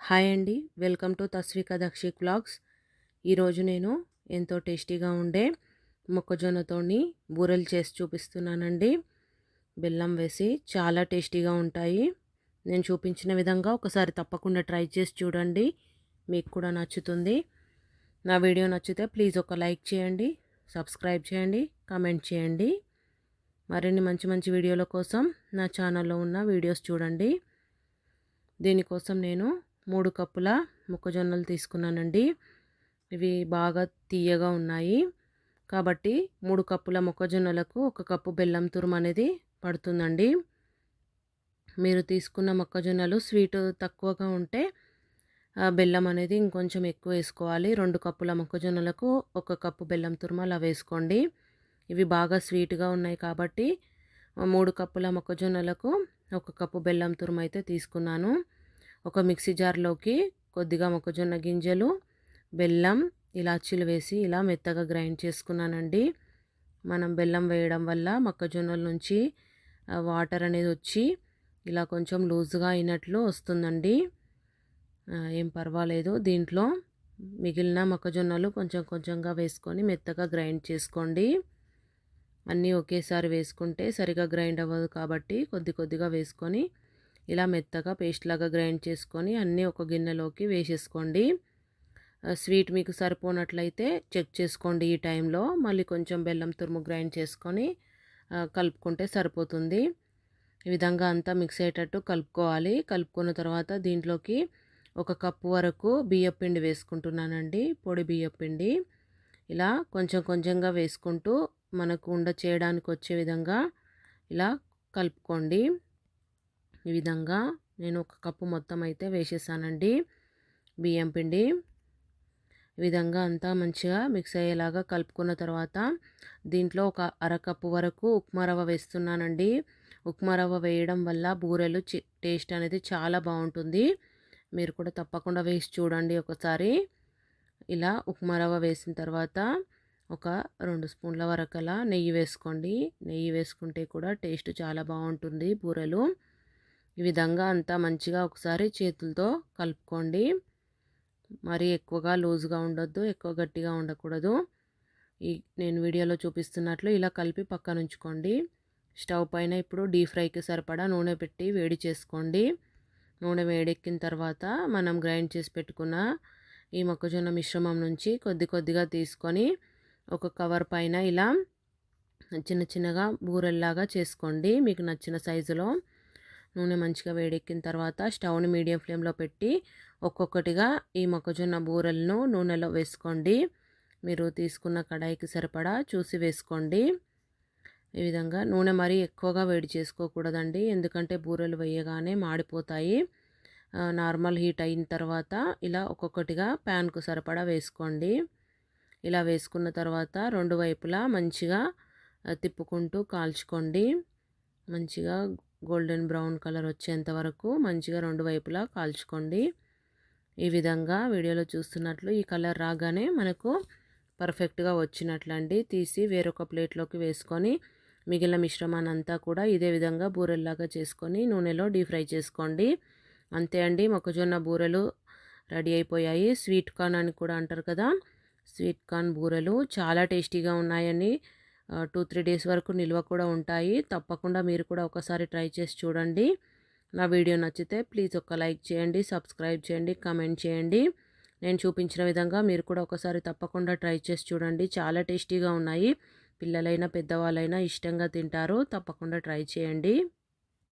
Hi అండి. Welcome to Tasvika Dakshik vlogs ఈరోజు నేను ఎంతో టేస్టీగా ఉండే మొక్కజొన్నతోని బూరెలు చేసి చూపిస్తున్నానండి. బెల్లం వేసి చాలా టేస్టీగా ఉంటాయి. నేను చూపించిన విధంగా ఒకసారి తప్పకుండా ట్రై చేసి చూడండి. మీకు కూడా నచ్చుతుంది. నా వీడియో నచ్చితే ప్లీజ్ ఒక లైక్ చేయండి సబ్స్క్రైబ్ చేయండి కామెంట్ చేయండి. మరిన్ని మంచి మంచి వీడియోల కోసం నా ఛానల్లో ఉన్న వీడియోస్ చూడండి. దీనికోసం నేను మూడు కప్పుల మొక్కజొన్నలు తీసుకున్నానండి. ఇవి బాగా తీయగా ఉన్నాయి. కాబట్టి మూడు కప్పుల మొక్కజొన్నలకు ఒక కప్పు బెల్లం తురుము అనేది పడుతుందండి. మీరు తీసుకున్న మొక్కజొన్నలు స్వీట్ తక్కువగా ఉంటే బెల్లం అనేది ఇంకొంచెం ఎక్కువ వేసుకోవాలి. రెండు కప్పుల మొక్కజొన్నలకు ఒక కప్పు బెల్లం తురుము అలా వేసుకోండి. ఇవి బాగా స్వీట్గా ఉన్నాయి కాబట్టి మూడు కప్పుల మొక్కజొన్నలకు ఒక కప్పు బెల్లం తురుము అయితే తీసుకున్నాను. ఒక మిక్సీ జార్లోకి కొద్దిగా మొక్కజొన్న గింజలు బెల్లం ఇలాచీలు వేసి ఇలా మెత్తగా గ్రైండ్ చేసుకున్నానండి. మనం బెల్లం వేయడం వల్ల మొక్కజొన్నల నుంచి వాటర్ అనేది వచ్చి ఇలా కొంచెం లూజ్గా అయినట్లు వస్తుందండి. ఏం పర్వాలేదు. దీంట్లో మిగిలిన మొక్కజొన్నలు కొంచెం కొంచెంగా వేసుకొని మెత్తగా గ్రైండ్ చేసుకోండి. అన్నీ ఒకేసారి వేసుకుంటే సరిగా గ్రైండ్ అవ్వదు కాబట్టి కొద్ది కొద్దిగా వేసుకొని ఇలా మెత్తగా పేస్ట్ లాగా గ్రైండ్ చేసుకొని అన్నీ ఒక గిన్నెలోకి వేసేసుకోండి. స్వీట్ మీకు సరిపోనట్లయితే చెక్ చేసుకోండి ఈ టైంలో. మళ్ళీ కొంచెం బెల్లం తురుము గ్రైండ్ చేసుకొని కలుపుకుంటే సరిపోతుంది. ఈ విధంగా అంతా మిక్స్ అయ్యేటట్టు కలుపుకోవాలి. కలుపుకున్న తర్వాత దీంట్లోకి ఒక కప్పు వరకు బియ్యపిండి వేసుకుంటున్నానండి. పొడి బియ్యపిండి ఇలా కొంచెం కొంచెంగా వేసుకుంటూ మనకు ఉండ చేయడానికి వచ్చే విధంగా ఇలా కలుపుకోండి. ఈ విధంగా నేను ఒక కప్పు మొత్తం అయితే వేసేసానండి. బియ్యం పిండి. ఈ విధంగా అంతా మంచిగా మిక్స్ అయ్యేలాగా కలుపుకున్న తర్వాత దీంట్లో ఒక అరకప్పు వరకు ఉప్మా రవ్వ వేస్తున్నానండి. ఉప్మా రవ్వ వేయడం వల్ల బూరెలు టేస్ట్ అనేది చాలా బాగుంటుంది. మీరు కూడా తప్పకుండా వేసి చూడండి ఒకసారి. ఇలా ఉప్మా రవ్వ వేసిన తర్వాత ఒక రెండు స్పూన్ల వరకలా నెయ్యి వేసుకోండి. నెయ్యి వేసుకుంటే కూడా టేస్ట్ చాలా బాగుంటుంది బూరెలు. ఈ విధంగా అంతా మంచిగా ఒకసారి చేతులతో కలుపుకోండి. మరీ ఎక్కువగా లూజ్గా ఉండొద్దు ఎక్కువ గట్టిగా ఉండకూడదు. ఈ నేను వీడియోలో చూపిస్తున్నట్లు ఇలా కలిపి పక్కన ఉంచుకోండి. స్టవ్ పైన ఇప్పుడు డీప్ ఫ్రైకి సరిపడా నూనె పెట్టి వేడి చేసుకోండి. నూనె వేడెక్కిన తర్వాత మనం గ్రైండ్ చేసి పెట్టుకున్న ఈ మొక్కజొన్న మిశ్రమం నుంచి కొద్ది కొద్దిగా తీసుకొని ఒక కవర్ పైన ఇలా చిన్న చిన్నగా బూరెల్లాగా చేసుకోండి. మీకు నచ్చిన సైజులో నూనె మంచిగా వేడెక్కిన తర్వాత స్టవ్ని మీడియం ఫ్లేమ్లో పెట్టి ఒక్కొక్కటిగా ఈ మొక్కజొన్న బూరెలను నూనెలో వేసుకోండి. మీరు తీసుకున్న కడాయికి సరిపడా చూసి వేసుకోండి. ఈ విధంగా నూనె మరీ ఎక్కువగా వేడి చేసుకోకూడదండి. ఎందుకంటే బూరెలు వేయగానే మాడిపోతాయి. నార్మల్ హీట్ అయిన తర్వాత ఇలా ఒక్కొక్కటిగా ప్యాన్కు సరిపడా వేసుకోండి. ఇలా వేసుకున్న తర్వాత రెండు వైపులా మంచిగా తిప్పుకుంటూ కాల్చుకోండి. మంచిగా గోల్డెన్ బ్రౌన్ కలర్ వచ్చేంత వరకు మంచిగా రెండు వైపులా కాల్చుకోండి. ఈ విధంగా వీడియోలో చూస్తున్నట్లు ఈ కలర్ రాగానే మనకు పర్ఫెక్ట్గా వచ్చినట్లండి. తీసి వేరొక ప్లేట్లోకి వేసుకొని మిగిలిన మిశ్రమాన్ని అంతా కూడా ఇదే విధంగా బూరెల్లాగా చేసుకొని నూనెలో డీప్ ఫ్రై చేసుకోండి. అంతే అండి మొక్కజొన్న బూరెలు రెడీ అయిపోయాయి. స్వీట్ కార్న్ అని కూడా అంటారు కదా స్వీట్ కార్న్ బూరెలు చాలా టేస్టీగా ఉన్నాయని టూ త్రీ డేస్ వరకు నిల్వ కూడా ఉంటాయి. తప్పకుండా మీరు కూడా ఒకసారి ట్రై చేసి చూడండి. నా వీడియో నచ్చితే ప్లీజ్ ఒక లైక్ చేయండి సబ్స్క్రైబ్ చేయండి కామెంట్ చేయండి. నేను చూపించిన విధంగా మీరు కూడా ఒకసారి తప్పకుండా ట్రై చేసి చూడండి. చాలా టేస్టీగా ఉన్నాయి. పిల్లలైనా పెద్దవాళ్ళైనా ఇష్టంగా తింటారు. తప్పకుండా ట్రై చేయండి.